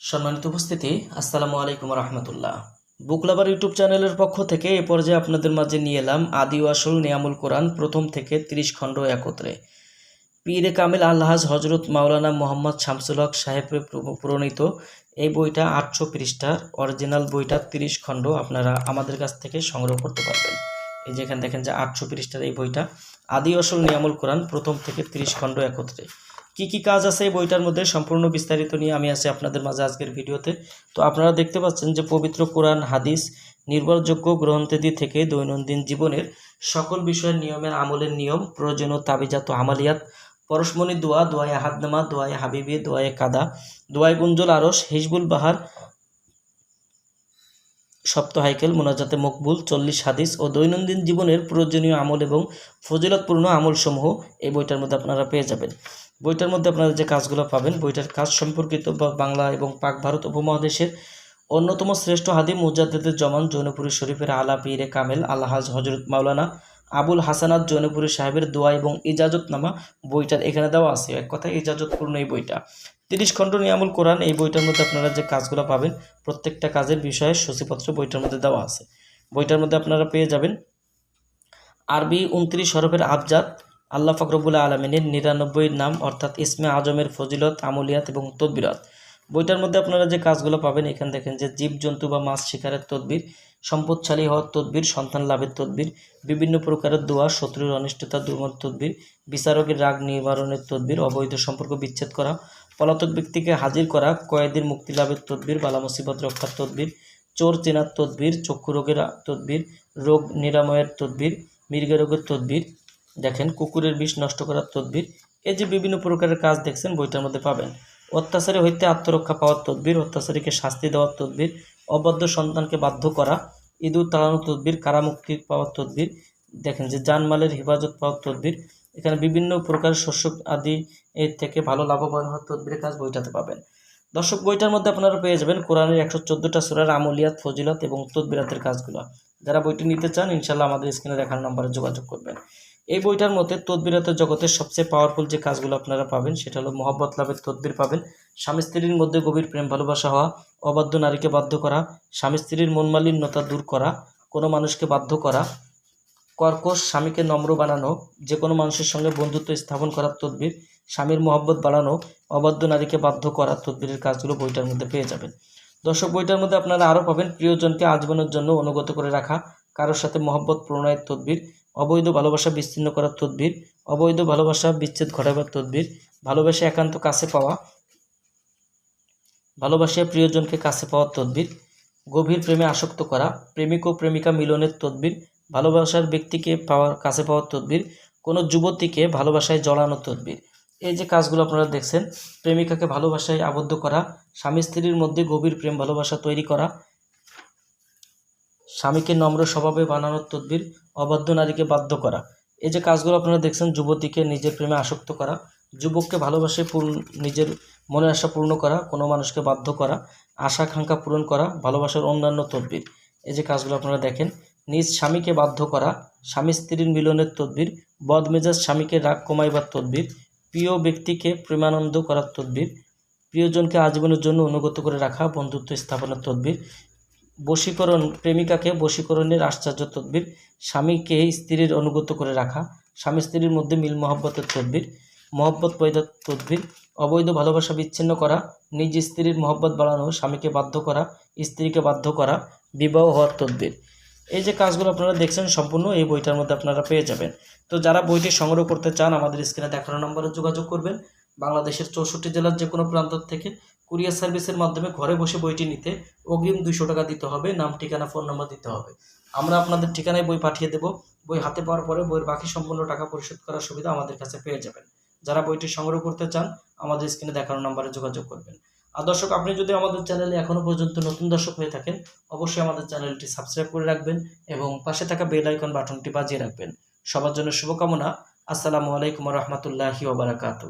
সম্মানিত উপস্থিতি, আসসালামু আলাইকুম রহমতুল্লাহ। বুকলাবার ইউটিউব চ্যানেলের পক্ষ থেকে এ পর্যায়ে আপনাদের মাঝে নিয়ে এলাম আদি আসল নিয়ামুল কোরআন প্রথম থেকে তিরিশ খণ্ড একত্রে। পীরে কামিল আল্লাহাজ হজরত মাওলানা মোহাম্মদ শামসুল হক সাহেবের প্রণীত এই বইটা আটশো পৃষ্ঠার অরিজিনাল বইটা তিরিশ খণ্ড আপনারা আমাদের কাছ থেকে সংগ্রহ করতে পারবেন। এই যেখানে দেখেন যে আটশো পৃষ্ঠার এই বইটা আদি আসল নিয়ামুল কোরআন প্রথম থেকে তিরিশ খণ্ড একত্রে। কি কি কাজ আছে এই বইটার মধ্যে সম্পূর্ণ বিস্তারিত নিয়ে আমি আছি আপনাদের মাঝে আজকের ভিডিওতে। তো আপনারা দেখতে পাচ্ছেন যে পবিত্র কোরআন, হাদিস, নির্ভরযোগ্য গ্রন্থাদি থেকে দৈনন্দিন জীবনের সকল বিষয়ের নিয়মের আমলের নিয়ম প্রয়োজনীয় তাবিজাত আমালিয়াত, পরশমণি দোয়া, দোয়ায় হাদনামা দোয়ায় হাবিবি, দোয়ায় কাদা, দোয়ায় গুঞ্জল আরস হিজবুল বাহার, সপ্তহাইকেল, মোনাজাতে মকবুল, চল্লিশ হাদিস ও দৈনন্দিন জীবনের প্রয়োজনীয় আমল এবং ফজিলতপূর্ণ আমলসমূহ এই বইটার মধ্যে আপনারা পেয়ে যাবেন। বইটার মধ্যে আপনারা যে কাজগুলো পাবেন, বইটার কাজ সম্পর্কিত বাংলা এবং পাক ভারত উপমহাদেশের অন্যতম শ্রেষ্ঠ হাদি মুজাদ্দেদের জমান জৌনপুরী শরীফের আলা পীরে কামেল আল্লাহাজ হজরত মাওলানা আবুল হাসানাত জৌনপুরী সাহেবের দোয়া এবং ইজাজতনামা বইটার এখানে দেওয়া আছে। এক কথায় ইজাজতপূর্ণ এই বইটা। তিরিশ খণ্ড নিয়ামুল কোরআন, এই বইটার মধ্যে আপনারা যে কাজগুলো পাবেন, প্রত্যেকটা কাজের বিষয়ে সূচিপত্র বইটার মধ্যে দেওয়া আছে। বইটার মধ্যে আপনারা পেয়ে যাবেন আরবি উনত্রিশ হরফের আবজাদ আল্লাহ ফকরবুল্লা আলমিনের নিরানব্বই নাম, অর্থাৎ ইসমে আজমের ফজিলত, আমলিয়াত এবং তদবিরাত। বইটার মধ্যে আপনারা যে কাজগুলো পাবেন, এখানে দেখেন যে জীবজন্তু বা মাছ শিকারের তদবির, সম্পদশালী হওয়ার তদবির, সন্তান লাভের তদবির, বিভিন্ন প্রকারের দোয়া, শত্রুর অনিষ্টতা দুর্মত তদবির, বিচারকের রাগ নিবারণের তদবির, অবৈধ সম্পর্ক বিচ্ছেদ করা, পলাতক ব্যক্তিকে হাজির করা, কয়েদির মুক্তি লাভের তদবির, বালা মুসিবত রক্ষার তদবির, চোর চেনার তদবির, চক্ষু রোগের তদবির, রোগ নিরাময়ের তদবির মৃগা রোগের তদবির দেখেন, কুকুরের বিষ নষ্ট করার তদবির। এই যে বিভিন্ন প্রকারের কাজ দেখছেন, বইটার মধ্যে পাবেন। অত্যাচারী হইতে আত্মরক্ষা পাওয়ার তদবির, অত্যাচারীকে শাস্তি দেওয়ার তদবির, অবাধ্য সন্তানকে বাধ্য করা ইঁদুর তাড়ানোর তদবির, কারামুক্তি পাওয়ার তদবির, দেখেন যে জানমালের হেফাজত পাওয়ার তদবির, এখানে বিভিন্ন প্রকার শস্য আদি এর থেকে ভালো লাভবান হওয়ার তদবিরের কাজ বইটাতে পাবেন। দর্শক, বইটার মধ্যে আপনারা পেয়ে যাবেন কোরআনের একশো চোদ্দোটা সুরার আমলিয়াত, ফজিলত এবং তদবিরাতের কাজগুলো। যারা বইটি নিতে চান ইনশাল্লাহ আমাদের স্ক্রিনে দেখার নম্বরে যোগাযোগ করবেন। এই বইটার মধ্যে তদবিরাতের জগতের সবচেয়ে পাওয়ারফুল যে কাজগুলো আপনারা পাবেন, সেটা হলো মহব্বত লাভের তদবির পাবেন। স্বামী স্ত্রীর মধ্যে গভীর প্রেম, ভালোবাসা হওয়া, অবাধ্য নারীকে বাধ্য করা, স্বামী স্ত্রীর মনমালিন্যতা দূর করা, কোনো মানুষকে বাধ্য করা, কর্কশ স্বামীকে নম্র বানানো যে কোনো মানুষের সঙ্গে বন্ধুত্ব স্থাপন করার তদবির, স্বামীর মহব্বত বাড়ানো, অবাধ্য নারীকে বাধ্য করার তদবিরের কাজগুলো বইটার মধ্যে পেয়ে যাবেন। দর্শক, বইটার মধ্যে আপনারা আরও পাবেন, প্রিয়জনকে আজীবনের জন্য অনুগত করে রাখা, কারোর সাথে মহব্বত, প্রণয়ের তদবির অবৈধ ভালোবাসা বিচ্ছিন্ন করার তদবির, অবৈধ ভালোবাসা বিচ্ছেদ ঘটাবার তদবির, ভালোবাসা একান্ত কাছে পাওয়া, ভালোবাসা প্রিয়জনকে কাছে পাওয়ার তদবির, গভীর প্রেমে আসক্ত করা, প্রেমিক ও প্রেমিকা মিলনের তদবির, ভালোবাসার ব্যক্তিকে পাওয়ার কাছে পাওয়ার তদবির, কোনো যুবতীকে ভালোবাসায় জড়ানোর তদবির। এই যে কাজগুলো আপনারা দেখছেন, প্রেমিকাকে ভালোবাসায় আবদ্ধ করা স্বামী স্ত্রীর মধ্যে গভীর প্রেম ভালোবাসা তৈরি করা স্বামীকে নম্র স্বভাবে বানানোর তদবির অবাধ্য নারীকে বাধ্য করা। এই যে কাজগুলো আপনারা দেখছেন, যুবতীকে নিজের প্রেমে আসক্ত করা, যুবককে ভালোবাসে পূর্ণ, নিজের মনের আশা পূর্ণ করা, কোনো মানুষকে বাধ্য করা, আশা আকাঙ্ক্ষা পূরণ করা, ভালোবাসার অন্যান্য তদবির। এই যে কাজগুলো আপনারা দেখেন, নিজ স্বামীকে বাধ্য করা, স্বামী স্ত্রীর মিলনের তদবির, বদমেজাজ স্বামীকে রাগ কমাইবার তদবির, প্রিয় ব্যক্তিকে প্রেমানন্দ করার তদবির, প্রিয়জনকে আজীবনের জন্য অনুগত করে রাখা, বন্ধুত্ব স্থাপনের তদবির বশীকরণ, প্রেমিকাকে বশীকরণের আশ্চর্য তদবির, স্বামীকে স্ত্রীর অনুগত করে রাখা, স্বামী স্ত্রীর মধ্যে মিল মহব্বতের তদবির, মহব্বত পয়দা তদবির, অবৈধ ভালোবাসা বিচ্ছিন্ন করা, নিজ স্ত্রীর মহব্বত বাড়ানো, স্বামীকে বাধ্য করা, স্ত্রীকে বাধ্য করা, বিবাহ হওয়ার তদবির। এই যে কাজগুলো আপনারা দেখছেন সম্পূর্ণ এই বইটার মধ্যে আপনারা পেয়ে যাবেন। তো যারা বইটি সংগ্রহ করতে চান, আমাদের স্ক্রিনে দেখানো নম্বরে যোগাযোগ করবেন। বাংলাদেশের চৌষট্টি জেলার যে কোনো প্রান্ত থেকে কুরিয়ার সার্ভিসের মাধ্যমে ঘরে বসে বইটি নিতে অগ্রিম দুইশো টাকা দিতে হবে, নাম, ঠিকানা, ফোন নম্বর দিতে হবে। আমরা আপনাদের ঠিকানায় বই পাঠিয়ে দেব। বই হাতে পাওয়ার পরে বইয়ের বাকি সম্পূর্ণ টাকা পরিশোধ করার সুবিধা আমাদের কাছে পেয়ে যাবেন। যারা বইটি সংগ্রহ করতে চান, আমাদের স্ক্রিনে দেখানো নাম্বারে যোগাযোগ করবেন। আর দর্শক, আপনি যদি আমাদের চ্যানেলে এখনও পর্যন্ত নতুন দর্শক হয়ে থাকেন, অবশ্যই আমাদের চ্যানেলটি সাবস্ক্রাইব করে রাখবেন এবং পাশে থাকা বেল আইকন বাটনটি বাজিয়ে রাখবেন। সবার জন্য শুভকামনা। আসসালামু আলাইকুম রহমতুল্লাহি ওবরাকাতু